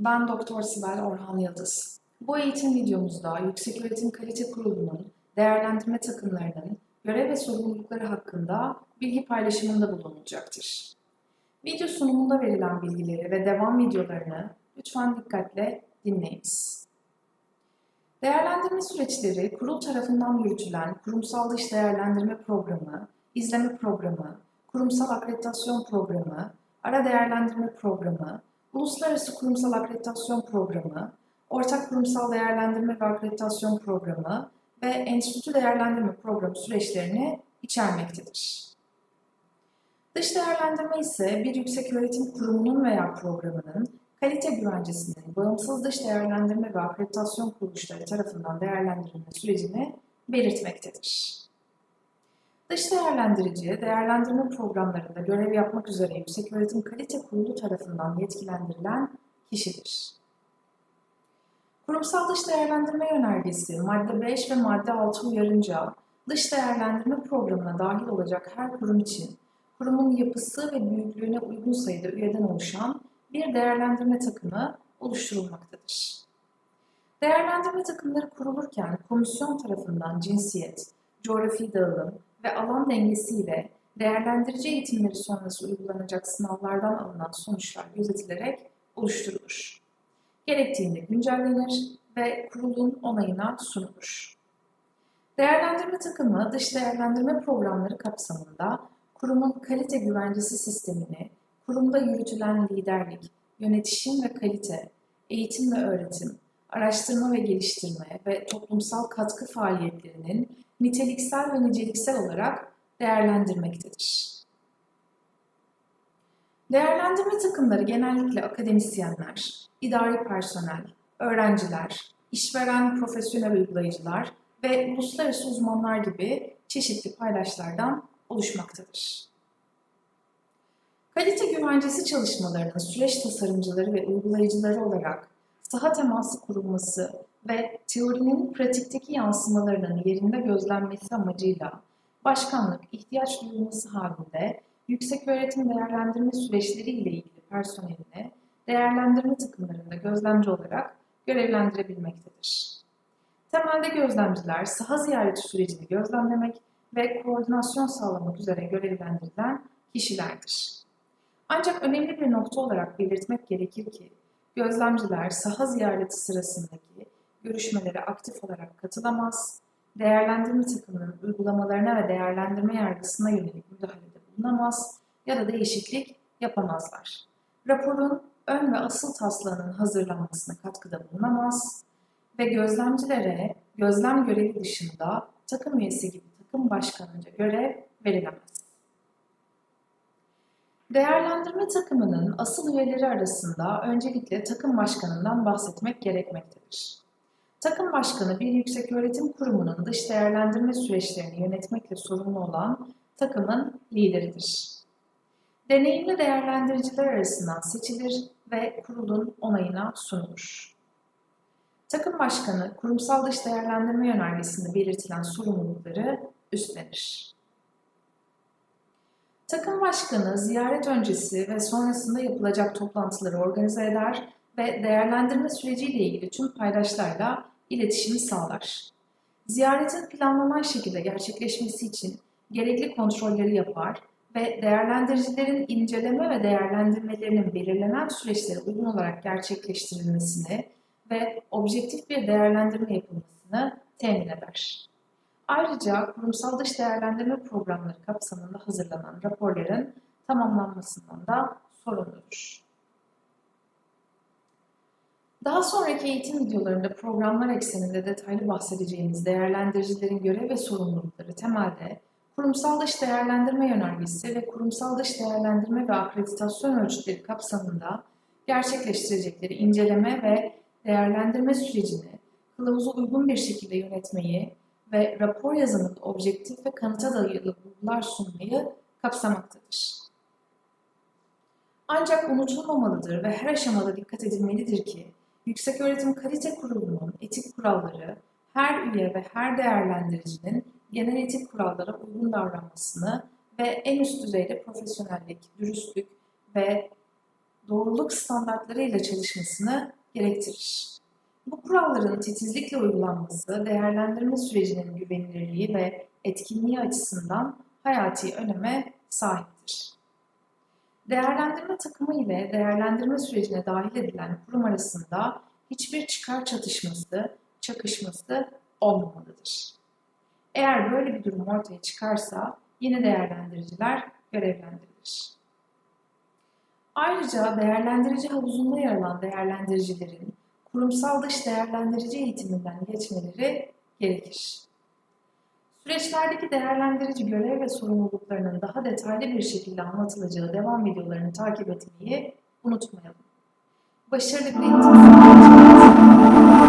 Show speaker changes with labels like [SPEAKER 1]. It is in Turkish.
[SPEAKER 1] Ben Doktor Sibel Orhan Yıldız. Bu eğitim videomuzda Yükseköğretim Kalite Kurulu'nun değerlendirme takımlarının görev ve sorumlulukları hakkında bilgi paylaşımında bulunulacaktır. Video sunumunda verilen bilgileri ve devam videolarını lütfen dikkatle dinleyiniz. Değerlendirme süreçleri kurul tarafından yürütülen kurumsal dış değerlendirme programı, izleme programı, kurumsal akreditasyon programı, ara değerlendirme programı, uluslararası kurumsal akreditasyon programı, ortak kurumsal değerlendirme ve akreditasyon programı ve enstitü değerlendirme programı süreçlerini içermektedir. Dış değerlendirme ise bir yükseköğretim kurumunun veya programının kalite güvencesinin bağımsız dış değerlendirme ve akreditasyon kuruluşları tarafından değerlendirilme sürecini belirtmektedir. Dış değerlendirici, değerlendirme programlarında görev yapmak üzere Yükseköğretim Kalite Kurulu tarafından yetkilendirilen kişidir. Kurumsal dış değerlendirme yönergesi madde 5 ve madde 6 uyarınca dış değerlendirme programına dahil olacak her kurum için kurumun yapısı ve büyüklüğüne uygun sayıda üyeden oluşan bir değerlendirme takımı oluşturulmaktadır. Değerlendirme takımları kurulurken komisyon tarafından cinsiyet, coğrafi dağılım ve alan dengesiyle değerlendirici eğitimleri sonrası uygulanacak sınavlardan alınan sonuçlar gözetilerek oluşturulur. Gerektiğinde güncellenir ve kurulun onayına sunulur. Değerlendirme takımı dış değerlendirme programları kapsamında kurumun kalite güvencesi sistemini, kurumda yürütülen liderlik, yönetişim ve kalite, eğitim ve öğretim, araştırma ve geliştirme ve toplumsal katkı faaliyetlerinin niteliksel ve niceliksel olarak değerlendirmektedir. Değerlendirme takımları genellikle akademisyenler, idari personel, öğrenciler, işveren profesyonel uygulayıcılar ve uluslararası uzmanlar gibi çeşitli paydaşlardan oluşmaktadır. Kalite güvencesi çalışmalarının süreç tasarımcıları ve uygulayıcıları olarak saha teması kurulması ve teorinin pratikteki yansımalarının yerinde gözlenmesi amacıyla başkanlık ihtiyaç duyulması halinde yüksek öğretim değerlendirme süreçleri ile ilgili personelini değerlendirme takımlarında gözlemci olarak görevlendirebilmektedir. Temelde gözlemciler saha ziyareti sürecini gözlemlemek ve koordinasyon sağlamak üzere görevlendirilen kişilerdir. Ancak önemli bir nokta olarak belirtmek gerekir ki, gözlemciler saha ziyareti sırasındaki görüşmelere aktif olarak katılamaz, değerlendirme takımının uygulamalarına ve değerlendirme yargısına yönelik müdahalede bulunamaz ya da değişiklik yapamazlar. Raporun ön ve asıl taslağının hazırlanmasına katkıda bulunamaz ve gözlemcilere gözlem görevi dışında takım üyesi gibi takım başkanınca görev verilemez. Değerlendirme takımının asıl üyeleri arasında öncelikle takım başkanından bahsetmek gerekmektedir. Takım başkanı bir yükseköğretim kurumunun dış değerlendirme süreçlerini yönetmekle sorumlu olan takımın lideridir. Deneyimli değerlendiriciler arasından seçilir ve kurulun onayına sunulur. Takım başkanı kurumsal dış değerlendirme yönergesinde belirtilen sorumlulukları üstlenir. Takım başkanı ziyaret öncesi ve sonrasında yapılacak toplantıları organize eder ve değerlendirme süreciyle ilgili tüm paydaşlarla iletişimi sağlar. Ziyaretin planlanan şekilde gerçekleşmesi için gerekli kontrolleri yapar ve değerlendiricilerin inceleme ve değerlendirmelerinin belirlenen süreçlere uygun olarak gerçekleştirilmesini ve objektif bir değerlendirme yapılmasını temin eder. Ayrıca kurumsal dış değerlendirme programları kapsamında hazırlanan raporların tamamlanmasından da sorumludur. Daha sonraki eğitim videolarında programlar ekseninde detaylı bahsedeceğimiz değerlendiricilerin görev ve sorumlulukları temelde kurumsal dış değerlendirme yönergesi ve kurumsal dış değerlendirme ve akreditasyon ölçütleri kapsamında gerçekleştirecekleri inceleme ve değerlendirme sürecini kılavuza uygun bir şekilde yönetmeyi ve rapor yazımında objektif ve kanıta dayalı bulgular sunmayı kapsamaktadır. Ancak unutulmamalıdır ve her aşamada dikkat edilmelidir ki Yükseköğretim Kalite Kurulu'nun etik kuralları her üye ve her değerlendiricinin genel etik kurallara uygun davranmasını ve en üst düzeyde profesyonellik, dürüstlük ve doğruluk standartları ile çalışmasını gerektirir. Bu kuralların titizlikle uygulanması değerlendirme sürecinin güvenilirliği ve etkinliği açısından hayati öneme sahiptir. Değerlendirme takımı ile değerlendirme sürecine dahil edilen kurum arasında hiçbir çıkar çatışması, çakışması olmamalıdır. Eğer böyle bir durum ortaya çıkarsa yine değerlendiriciler görevlendirilir. Ayrıca değerlendirici havuzunda yer alan değerlendiricilerin kurumsal dış değerlendirici eğitiminden geçmeleri gerekir. Süreçlerdeki değerlendirici görev ve sorumluluklarının daha detaylı bir şekilde anlatılacağı devam videolarını takip etmeyi unutmayalım. Başarılı bir eğitim